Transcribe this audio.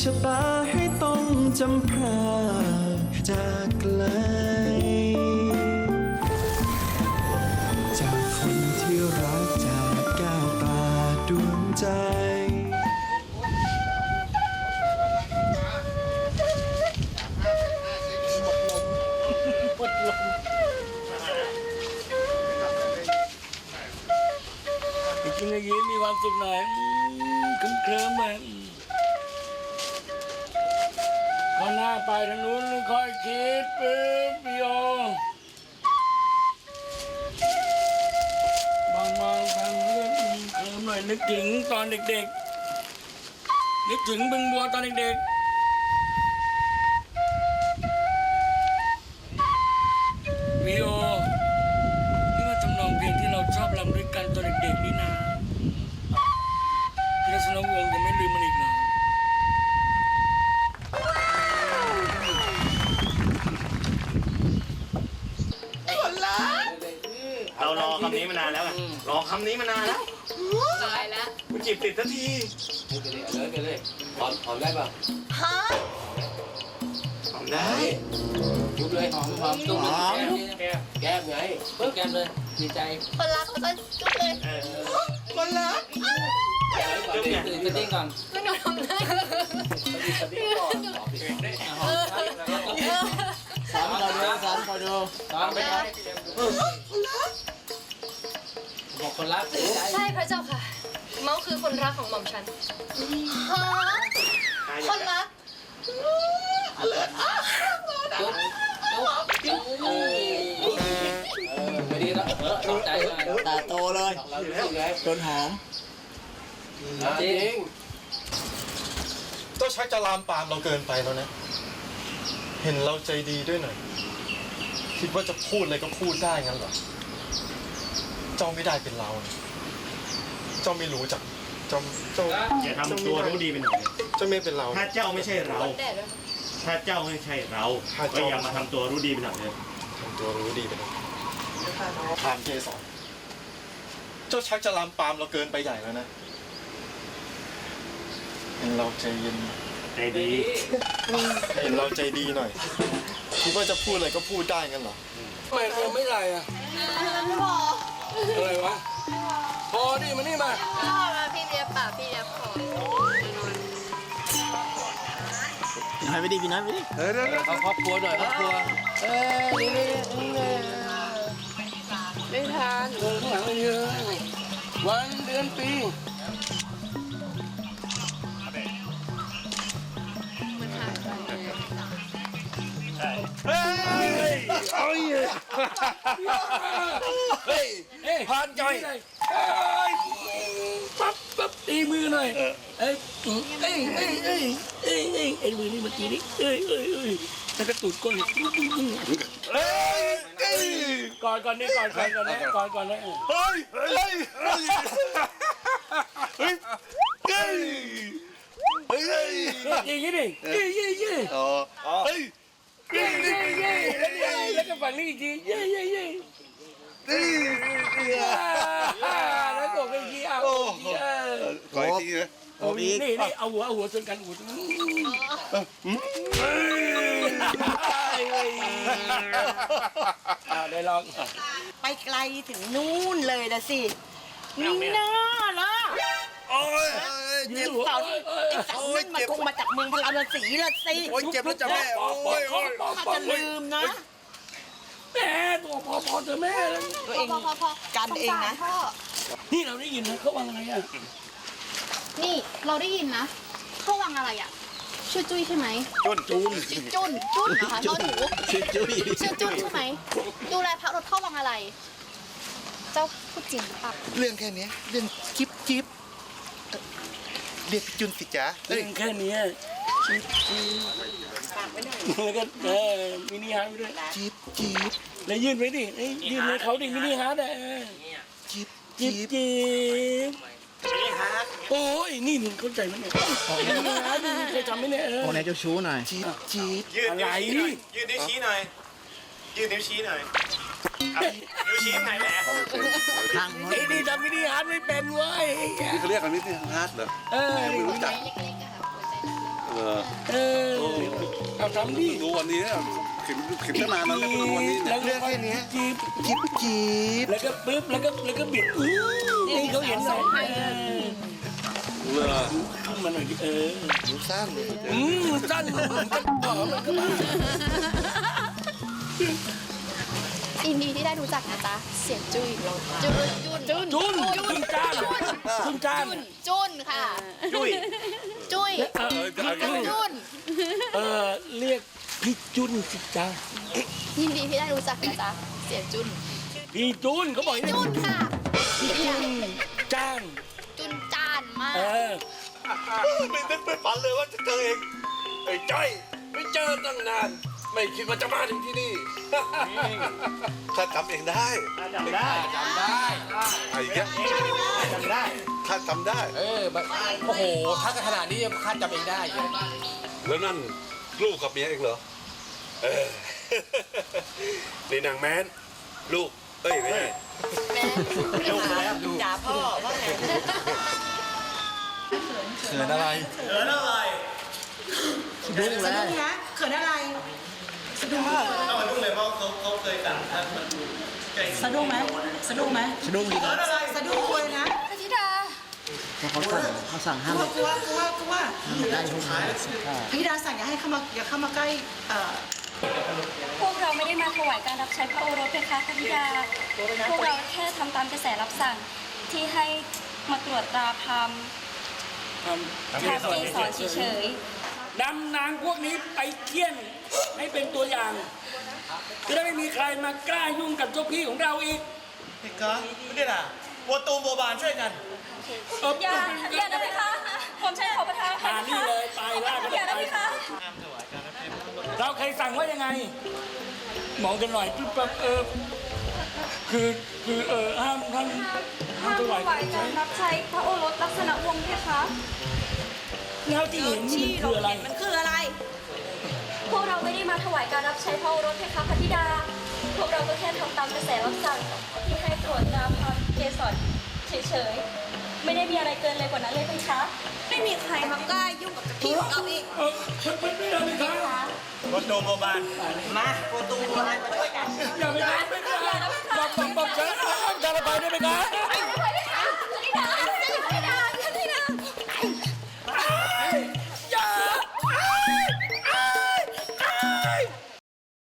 ชะตาให้ต้องจำพรากจากไกล จากคนที่รักจากแก้วตาดวงใจจริงๆอย่างนี้มีความสุขหน่อยอืมเคลิ้มๆไป ไปทางนู้นค่อยคิดปึ๊บโยมอบางมองทางเรื่องเคิมหน่อยนึกถึงตอนเด็กๆ นึกถึงบึงบัวตอนเด็กๆ เรารอคำนี้มานานแล้วไงรอคำนี้มานานแล้วตายแล้วมันจีบติดทันทีเลยกันเลยหอมหอมได้ป่ะฮะทำได้จุ๊บเลยหอมหอมจุ๊บแก้มแก้มไงปึ๊บแก้มเลยดีใจคนรักเขาจะจุ๊บเลยคนละจุ๊บไงตื่นเต้นก่อนไม่หนูทำได้หอมสามคอยดูสามคอยดูสามไปครับ บอกคนรักดีใจใช่พระเจ้าค่ะ เมาส์คือคนรักของหม่อมฉัน ฮะคนรักจุ๊บจุ๊บเออไม่ดีแล้วเออตกใจเลยตาโตเลยเรารู้สึกไงโดนหอม จริงก็ชักจะลามปามเราเกินไปแล้วนะ เห็นเราใจดีด้วยหน่อย คิดว่าจะพูดอะไรก็พูดได้งั้นเหรอ เจ้าไม่ได้เป็นเรานะเจ้าไม่รู้จักเจ้าเจ้าอย่าทำตัวรู้ดีไปหน่อยเจ้าไม่เป็นเราถ้าเจ้าไม่ใช่เรา แดดด้วยถ้าเจ้าไม่ใช่เรา ถ้าก็เจ้า อย่ามาทำตัวรู้ดีไปหน่อยเลยทำตัวรู้ดีไปหน่อยผ่านเกสรเจ้าชักจะลามปามเราเกินไปใหญ่แล้วนะเห็นเราใจเย็นใจดี เห็นเราใจดีหน่อยคิดว่าจะพูดอะไรก็พูดได้งั้นเหรอ ทำไมเธอไม่ไรอะไม่พออะไรวะพอ ดิมานี่มาไม่พอมาพี่เลี้ยบปากพี่เลี้ยบคอพี่น้อยไปดิพี่น้อยไปดิเอาครอบครัวหน่อยครอบครัวเอ้ยนี่นี่นี่ไม่ทานเดินข้างหลังเยอะวันเดือนปีมันหายไปเลยเฮ้ยเอาเฮ้ยเฮ้ยผ่านใจเอ้ย ปั๊บปั๊บตีมือหน่อยเอ้ยเอ้ยเอ้ยเอ้ยเอ้ยเอ้ยไอ้มือนี่เมื่อกี้นี่เอ้ยเอ้ยเอ้ยแล้วก็ตูดก้นเฮ้ยเฮ้ยก่อนก่อนนี่ก่อนก่อนก่อนนะก่อนก่อนนะเฮ้ยเฮ้ยเฮ้ยเฮ้ยเฮ้ยเฮ้ยอย่างนี้ดิเย่เย่เย่อ๋อเฮ้ยเย่เย่เย่แล้วเนี่ยแล้วก็ฝั่งนี้อีกทีเย่เย่เย่แล้วกดไปอีกทีเอาอีกทีเออ ขออีกทีนะโอ้ยนี่นี่เอาหัวเอาหัวชนกันหัวชนกันอ่าได้ลองไปไกลถึงนู่นเลยละสินี่น่าละโอ้ยยืนหัวเสาไอ้เสานั่นมันคงมาจากเมืองพาราณสีละสิโอ้ยเจ็บแล้วจ้ะแม่โอ้ยโอ้ยถ้าจะลืมนะแม่ตัวพอพอเถอะแม่ตัวเองพอพอพอกันเองนะพ่อนี่เราได้ยินนะเขาว่าไงอะ นี่เราได้ยินนะเข้าวังอะไรอะชื่อจุ้ยใช่ไหมจูนจุนจุนจุนนะคะนอนหนูชื่อจุ้ยชื่อจุนใช่ไหมดูแลพระรถเข้าวังอะไร เจ้าพูดจริงหรือเปล่าเรื่องแค่เนี้ยเรื่องจิ๊บจิ๊บเอ่อเรียกพี่จุนสิจ๊ะเรื่องแค่นี้แล้วก็เออมินิฮาร์ดไปด้วยจิ๊บจิ๊บแล้วยื่นไปดิยื่นให้เขาดิมินิฮาร์ดอะจิ๊บจิ๊จิ๊บบจิ๊บ โอ้ยนี่มึงเข้าใจมั้ยเนี่ยมินิฮาร์ดมึงเคยทำไหมเนี่ยเออโอ้ไหนเจ้าชู้หน่อยจิ๊บจิ๊บยืดนิ้วชี้หน่อยยืดนิ้วชี้หน่อยยืดนิ้วชี้หน่อยเอานิ้วชี้ไหนแหละข้างไอ้นี่ทำมินิฮาร์ดไม่เป็นเว้ยนี่เขาเรียกกันนิดนึงฮาร์ดเหรอเออไม่รู้จักเล็กๆอะค่ะหัวใจเออเออเอาทำดิดูวันนี้เนี่ยเข็มเข็มตั้งนานแล้วไม่รู้วันนี้เนี่ยแล้วเรื่องแค่เนี้ยจีบจิ๊บจิ๊บแล้วก็ปึ๊บแล้วก็แล้วก็บิดอื้อให้เขาเห็นหน่อยเออ ขึ้นมาหน่อยดิเออหูสั้นอืมสั้นเหมือนกันต่อมันก็มายินดีที่ได้รู้จักนะจ๊ะ เสียงจุ้ยเราจุนจุนจุนจุนจุนจ้านจุนจ้านจุนค่ะ จุ้ยจุ้ยเออจุนเออเรียกพี่จุนสิจ้ายินดีที่ได้รู้จักนะจ๊ะ เสียงจุนพี่จุนเขาบอกให้เรียกจุนค่ะพี่จุนจ้าน เออ ไม่นึกไม่ฝันเลยว่าจะเจอเองไอ้จ้อยไม่เจอตั้งนาน ไม่คิดว่าจะมาถึงที่นี่ข้าจำเองได้จำได้จำได้ไอ้เงี้ยจำได้ข้าจำได้ เออแบบโอ้โหทักกันขนาดนี้คาดจำเองได้แล้วนั่นลูกกับเมียเองเหรอเออนี่นางแมนลูกเอ้ยไม่ใช่ด่าพ่อว่าไง เขินอะไรดุ้งแล้วนะเขินอะไรสะดุ้งไหมสะดุ้งไหมสะดุ้งดีนะสะดุ้งกลัวนะพธิดาเขาสั่งเขาสั่งห้ามกลัวกลัวกลัวกลัวได้ทุกคนพี่ดาสั่งอย่าให้เข้ามาอย่าเข้ามาใกล้เอ่อพวกเราไม่ได้มาถวายการรับใช้พระโอรสเพคะพระธิดา พวกเราแค่ทำตามกระแสรับสั่งที่ให้มาตรวจตราพรามพ รามเกสรเฉยนำนางพวกนี้ไปเคี่ยนให้เป็นตัวอย่างจะได้ไม่มีใครมากล้ายุ่งกับเจ้าพี่ของเราอีกพี่กะนี่น่ะบัวตูมบัวบานช่วยกันเออๆอย่าอย่านะเพคะผมใช้ขอประทานอภัมายเพนี่คะเลยไปล่ากันอย่านะไปเพคะเราเคยสั่งว่ายังไงมองกันหน่อยปุ๊บปั๊บเออคือคือเออห้ามห้ามห้าห้ามมถถวายวายการรับใช้พระโอรสลักษณะวงศ์เพคะ เงาวที่เห็นนี่มันคืออะไร มันคืออะไร พวกเราไม่ได้มาถวายการรับใช้พระโอรสเทพคะพระธิดา พวกเราก็แค่ทำตามกระแสรับสั่งที่ให้ตรวจตราพรเกสรเฉยๆ ไม่ได้มีอะไรเกินเลยกว่านั้นเลยไหมคะ ไม่มีใครมากล้ายุ่งกับพี่ของเราอีกเออมันเป็นไม่ได้เอยครับประตูอบบานมาประตูอบบานมาช่วยกันอย่าไปทำไม่ได้อย่าไปทำอย่าไปทำอย่าไปทำอย่าไปทำอย่าไปอำ